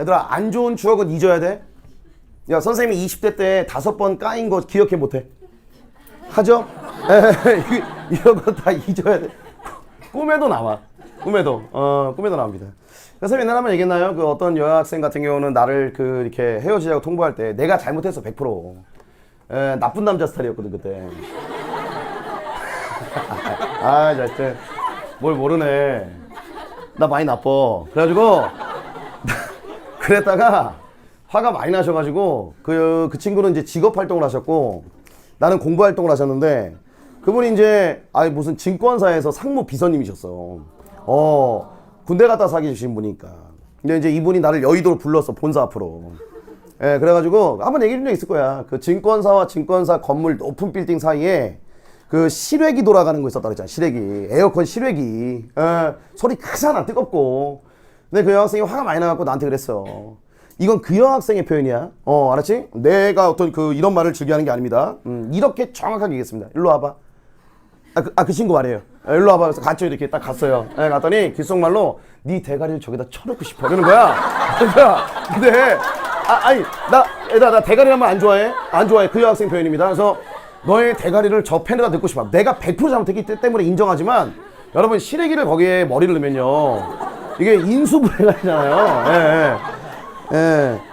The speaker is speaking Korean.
얘들아 안 좋은 추억은 잊어야 돼. 야 선생님이 20대 때 다섯 번 까인 거 기억해 못해? 하죠? 이런 거 다 잊어야 돼. 꿈에도 나와. 꿈에도 어 꿈에도 나옵니다. 그래서 옛날에 한번 얘기했나요? 그 어떤 여학생 같은 경우는 나를 그 이렇게 헤어지자고 통보할 때 내가 잘못했어 100%. 에, 나쁜 남자 스타일이었거든 그때. 아, 진짜 뭘 모르네. 나 많이 나빠. 그래가지고 그랬다가 화가 많이 나셔가지고 그, 그 친구는 이제 직업 활동을 하셨고 나는 공부 활동을 하셨는데 그분이 이제 아니 무슨 증권사에서 상무 비서님이셨어. 어 군대 갔다 사귀신 분이니까. 근데 이제 이분이 나를 여의도로 불렀어 본사 앞으로. 예, 그래가지고 한번 얘기 준적 있을 거야. 그 증권사와 증권사 건물 높은 빌딩 사이에 그 실외기 돌아가는 거 있었다 그랬잖아. 실외기. 에어컨 실외기. 예, 소리 크잖아. 뜨겁고. 근데 그 여학생이 화가 많이 나갖고 나한테 그랬어. 이건 그 여학생의 표현이야. 어, 알았지? 내가 어떤 그 이런 말을 즐겨하는 게 아닙니다. 음, 이렇게 정확하게 얘기했습니다. 일로 와봐. 아, 그, 아, 그 친구 말이에요. 아, 일로 와봐. 그래서 같이 이렇게 딱 갔어요. 예, 갔더니 귓속말로 네 대가리를 저기다 쳐놓고 싶어. 이러는 거야. 그래서 근데 아, 아니 나 얘들아 나 대가리 하면 안 좋아해? 안 좋아해. 그 여학생 표현입니다. 그래서 너의 대가리를 저 펜에다 넣고 싶어. 내가 100% 잘못했기 때문에 인정하지만 여러분 시래기를 거기에 머리를 넣으면요 이게 인수분해가 되잖아요. 예, 예. 예.